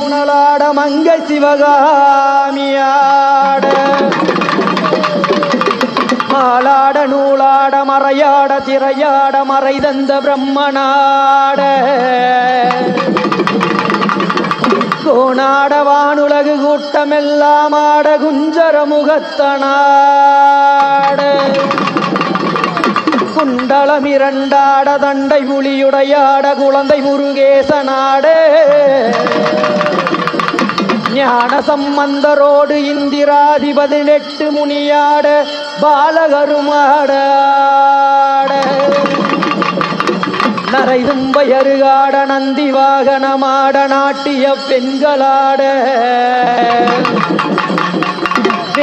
புனலாட மங்க சிவகாமியாட. மாலாட நூலாட மறையாட திரையாட மறை தந்த பிரம்மனாட. கோணாட வானுலகு கூட்டமெல்லாம் ஆட குஞ்சர முகத்தனாட குண்டலம் இரண்டாட தண்டை புலியுடையாட குழந்தை முருகேசனாடு. ஞான சம்பந்தரோடு இந்திராதி பதினெட்டு முனியாட பாலகருமாட நரைதும்பயருகாட நந்தி வாகனமாட நாட்டிய பெண்களாட.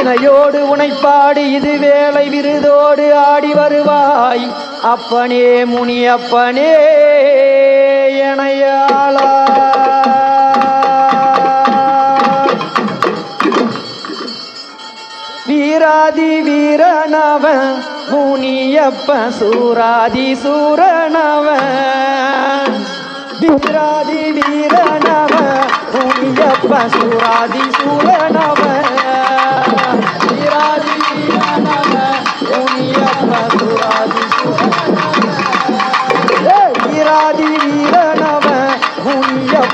வினையோடு உனைப்பாடு இது வேலை விருதோடு ஆடி வருவாய். அப்பனே முனியப்பனே எனையாளா. வீராதி வீரனவன் முனியப்ப சூராதி சூரனவன் வீராதி வீரனவன் முனியப்ப சூராதி சூரனவன்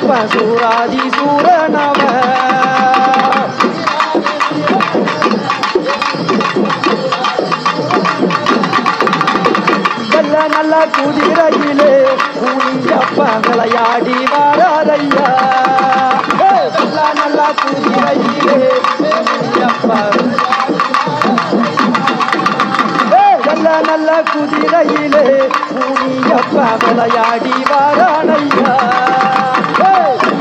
முனியப்ப சூராதி நல்ல நல்ல குதிரையிலே புனியப்ப விளையாடி வராதையா நல்ல நல்ல குதிரையிலே நல்ல நல்ல குதிரையிலே புனியப்ப விளையாடி வரானையா Hey!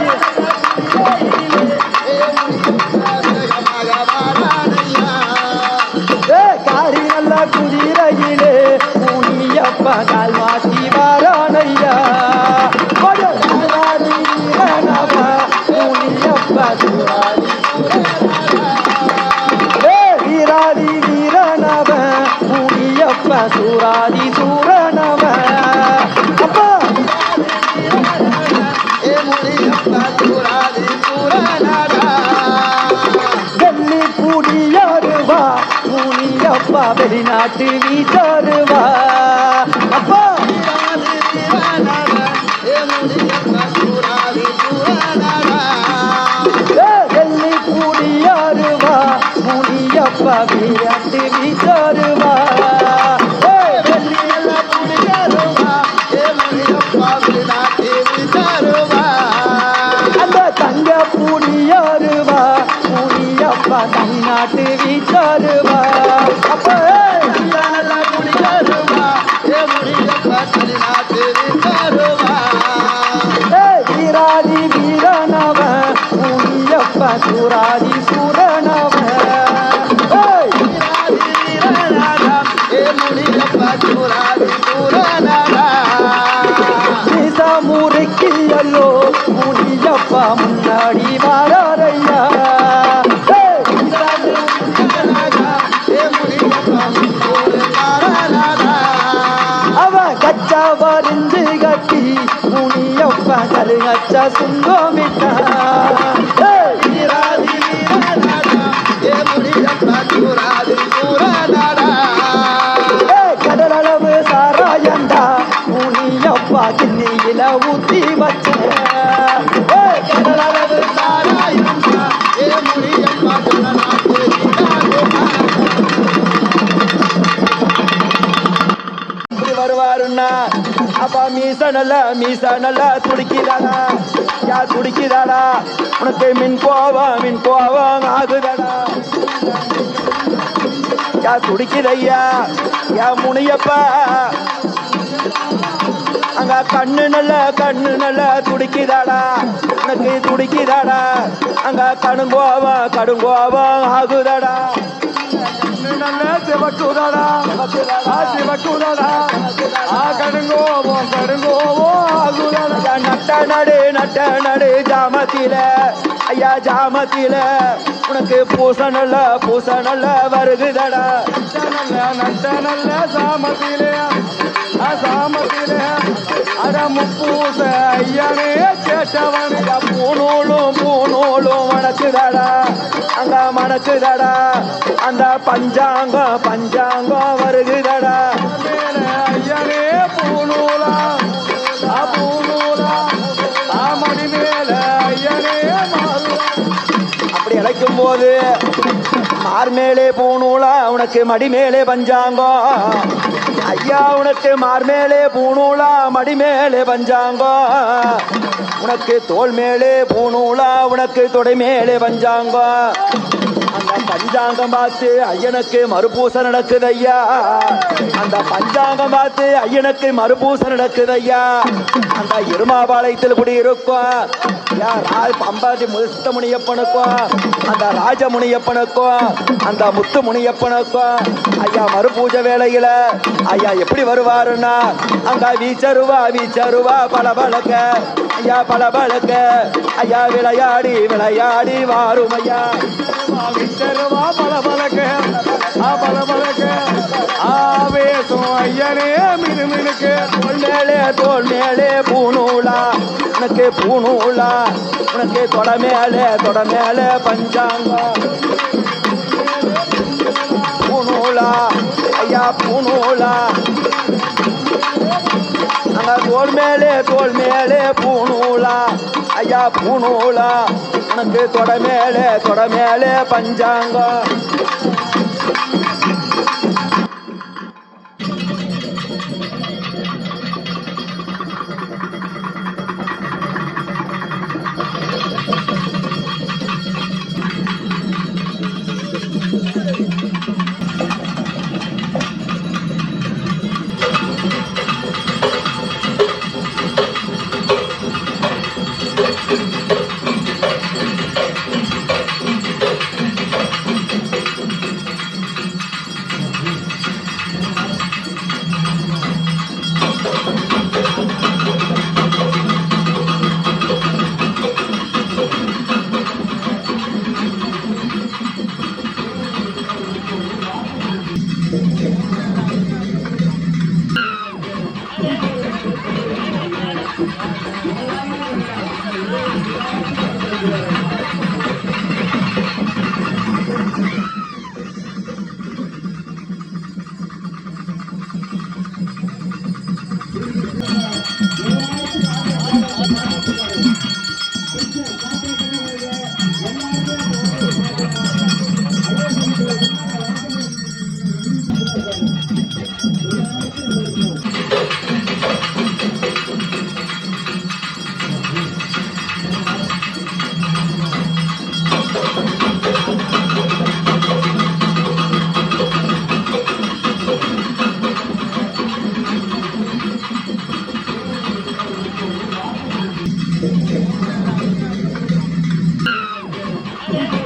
வெளிநாட்டு வீட்டாருவா அப்பா! வெள்ளி புடியாருவா முனியப்பா வெளிநாட்டு வீட்டாருவா தங்க புடியாருவா முனியப்பா தன்னாட்டு வீட்டாருவா சூராதி சூரனவ முறைக்கியல்லோ முனியப்பா முன்னாடி வாராரையா சுங்கமிட்டா மீச நல்ல மீச நல்ல துடிக்குதாடா. யா துடிக்குதாடா. உனக்கு மின் கோவம் மின் கோவம் ஆகுதடா. யார் துடிக்கிறையா யா முனியப்பா. அங்க கண்ணு நல்ல கண்ணு நல்ல துடிக்குதாடா. உனக்கு துடிக்குதாடா. அங்க கடுங்கோவம் கடுங்கோவம் ஆகுதாடா. கண்ணு நல்ல ஆ சிவக்குதாடா ஆ கடுங்கோவம் கடுங்கோவம் ஆகுதாடா நட்ட நடு நட்ட நடு ஜாமத்தில ஐயா ஜாமத்தில உனக்கு பூச நல்ல பூச நல்ல வருகுதடா நல்ல நட்ட நல்ல சாமத்திலே சாமத்திலே அட முப்பூச ஐயனே கேட்டவனே பூநூலும் பூநூலும் மணக்குதடா அங்க மணக்குதடா அந்த பஞ்சாங்கம் பஞ்சாங்கம் வருகுதடா. மேல ஐயனே பூநூலா பூநூலா ஆமடி மேல ஐயனே அப்படி அழைக்கும் போது மார்மேலே பூணூலா உனக்கு மடிமேலே பஞ்சாங்கம் ஐயா உனக்கு மார்மேலே பூணூலா மடிமேலே பஞ்சாங்கம் உனக்கு தோல் மேலே பூணூலா உனக்கு தொடை மேலே பஞ்சாங்கம் பஞ்சாங்கம் பார்த்து ஐயனுக்கு மறுபூசை நடக்குது ஐயா அந்த பஞ்சாங்கம் பார்த்து ஐயனுக்கு மறுபூசை நடக்குது ஐயா அந்த இருமாபாளையத்தில் குடி இருக்கும் ஐயா பம்பாதி முத்த முனியப்பனுக்கும் அந்த ராஜ முனியப்பனுக்கும் அந்த முத்து முனியப்பனுக்கும் ஐயா மறுபூஜை வேலையில ஐயா எப்படி வருவாருன்னா அங்க வீச்சருவா வீச்சருவா பல பழக்க ஐயா பல பழக்க ஐயா விளையாடி விளையாடி வாரும் ஐயா விட்டருவா பல பலக்க. ஆ பல பலக்க. ஆவேசம் ஐயனே மினு மினுக்கு. உனக்கு பூணூலா உனக்கு தொட மேலே தொட மேலே ஐயா பூணூலா தோல் மேலே தோல் மேலே ஐயா உனக்கு தொட மேலே தொட மேலே பஞ்சாங்கம். Yeah.